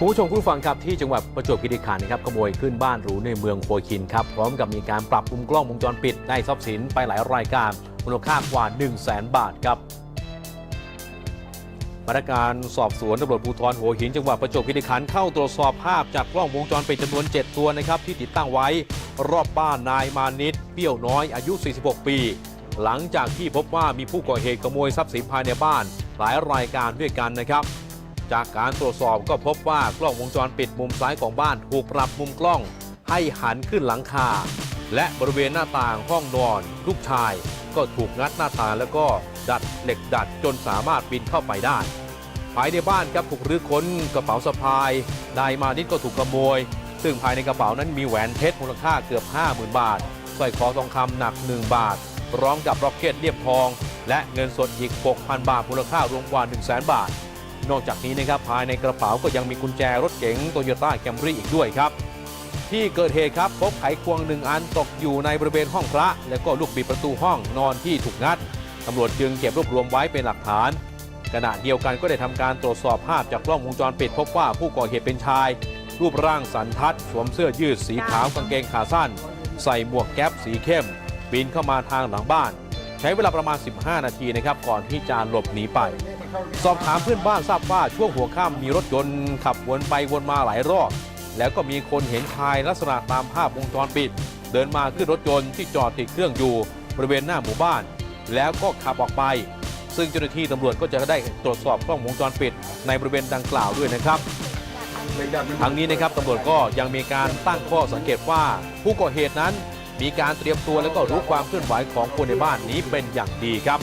ผู้ชมผู้ฟังครับที่จังหวัดประจวบคีรีขันธ์นะครับขโมยขึ้นบ้านหรูในเมืองโพคินครับพร้อมกับมีการปรับปรุงกล้องวงจรปิดได้ทรัพย์สินไปหลายรายการมูลค่ากว่า 1 0 0 0 0แบาทครับพนักงานสอบสวนตำรวจภูธรหัวหินจังหวัดประจวบคีรีขันธ์เข้าตรวจสอบภาพจากกล้องวงจรปิดจำนวน 7 ตัวนะครับที่ติดตั้งไว้รอบบ้านนายมานิดเปี้ยวน้อยอายุ 46 ปี หลังจากที่พบว่ามีผู้ก่อเหตุขโมยทรัพย์สินภายในบ้าน หลายรายการด้วยกันนะครับ จากการตรวจสอบก็พบว่ากล้องวงจรปิดมุมซ้ายของบ้านถูกปรับมุมกล้องให้หันขึ้นหลังคา และบริเวณหน้าต่างห้องนอน ลูกชาย ก็ถูกงัดหน้าต่างแล้วก็ดัดเหล็กดัดจนสามารถปีนเข้าไปได้ ภายในบ้านครับถูกรื้อค้นกระเป๋าสะพายนายมานิดก็ถูกขโมย ซึ่งภายในกระเป๋านั้นมีแหวนเพชรมูลค่าเกือบ 50,000 บาทสร้อยคอทองคำหนัก 1 บาทพร้อมกับร็อกเก็ตเรียบทอง และเงินสดอีก 6,000 บาทมูลค่ารวมกว่า 1 0 0 0 0 0 บาท นอกจากนี้นะครับภายในกระเป๋าก็ยังมีกุญแจรถเก๋งโตโยต้าแคมรี่อีกด้วยครับ ที่เกิดเหตุครับพบไขควงหนึ่งอันตกอยู่ในบริเวณห้องพระ และก็ลูกบิดประตูห้องนอนที่ถูกงัดตำรวจจึงเก็บรวบรวมไว้เป็นหลักฐาน ขณะเดียวกันก็ได้ทำการตรวจสอบภาพจากกล้องวงจรปิดพบว่าผู้ก่อเหตุเป็นชาย รูปร่างสันทัดสวมเสื้อยืดสีขาวกางเกงขาสั้น ใส่หมวกแก๊ปสีเข้มปีนเข้ามาทางหลังบ้าน ใช้เวลาประมาณ 15 นาทีนะครับก่อนที่จะหลบหนีไป สอบถามเพื่อนบ้านทราบว่าช่วงหัวค่ำมีรถยนต์ขับวนไปวนมาหลายรอบแล้วก็มีคนเห็นชายลักษณะตามภาพวงจรปิด เดินมาขึ้นรถยนต์ที่จอดติดเครื่องอยู่บริเวณหน้าหมู่บ้าน แล้วก็ขับออกไป ซึ่งเจ้าหน้าที่ตำรวจก็จะได้ตรวจสอบกล้องวงจรปิด ในบริเวณดังกล่าวด้วยนะครับทั้งนี้นะครับตำรวจก็ยังมีการตั้งข้อสังเกตว่า ผู้ก่อเหตุนั้น มีการเตรียมตัวและก็รู้ความเคลื่อนไหวของคนในบ้านนี้เป็นอย่างดีครับ